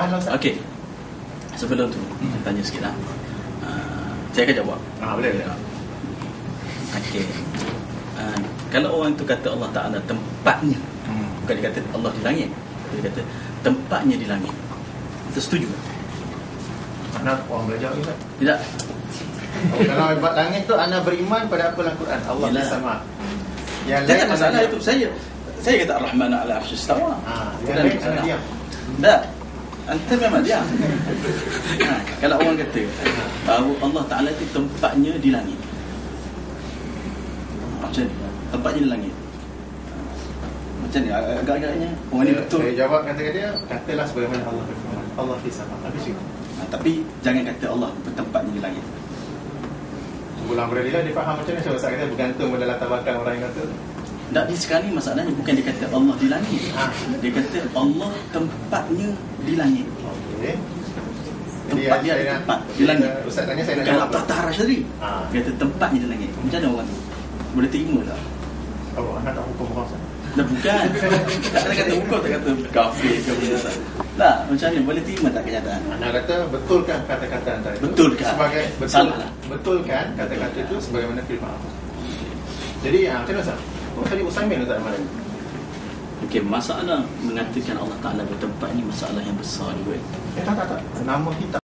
Pahala Ustaz. Okey. Sebelum tu, saya tanya sikit lah. Uh, saya akan jawab. Ah, boleh boleh. Okey. Uh, kalau orang tu kata Allah Ta'ala tempatnya, Hmm. bukan dia kata Allah di langit. Dia kata tempatnya di langit. Kita setuju? Mana orang belajar Ustaz? Tidak? Oh, kalau buat langit tu anda beriman pada apa dalam Quran? Allah Yelah. bersama. Yang Jangan masalah itu. Saya saya kata Ar-Rahman ala arsyis istawa. Ah, yang lain anda diam. Tak. Anta memang diam. ha, kalau orang kata bahawa Allah Ta'ala itu tempatnya di langit. Ha, Macam ni. Tempatnya di langit. Ha, Macam ni. ag- Agak-agaknya. Orang ni betul. Saya jawab kata dia, katalah sebagaimana Allah berfirman. Allah fi sama. Habis itu. Ha, tapi jangan kata Allah tempatnya di langit. Bulan beradilah dia faham macam ni Saya Ustaz kata bergantung pada latar belakang orang yang kata Tak, dia sekarang ni masalahnya bukan dia kata Allah di langit. Ha. Dia kata Allah tempatnya di langit. Okey Tempat dia ada tempat di langit. Ustaz tanya saya nak Bukan jawab Allah Ta'ala tadi. Ha. Dia kata tempatnya di langit. Macam mana orang tu? Boleh terima tak? Oh, anda tak hukum orang Ustaz Dah bukan. tak ada kata hukum, tak kata kafir ke apa tak. Tak, macam mana? Boleh terima tak kenyataan? Anda kata betulkan kata-kata anda itu Betulkan. Sebagai betul, Salah lah. Betulkan kata-kata itu sebagaimana firman Allah Jadi ah, macam mana Ustaz? Oh, tadi Usaimin Ustaz mana? Okey, masalah mengatakan Allah Ta'ala bertempat ni masalah yang besar juga. Eh tak tak tak Nama kita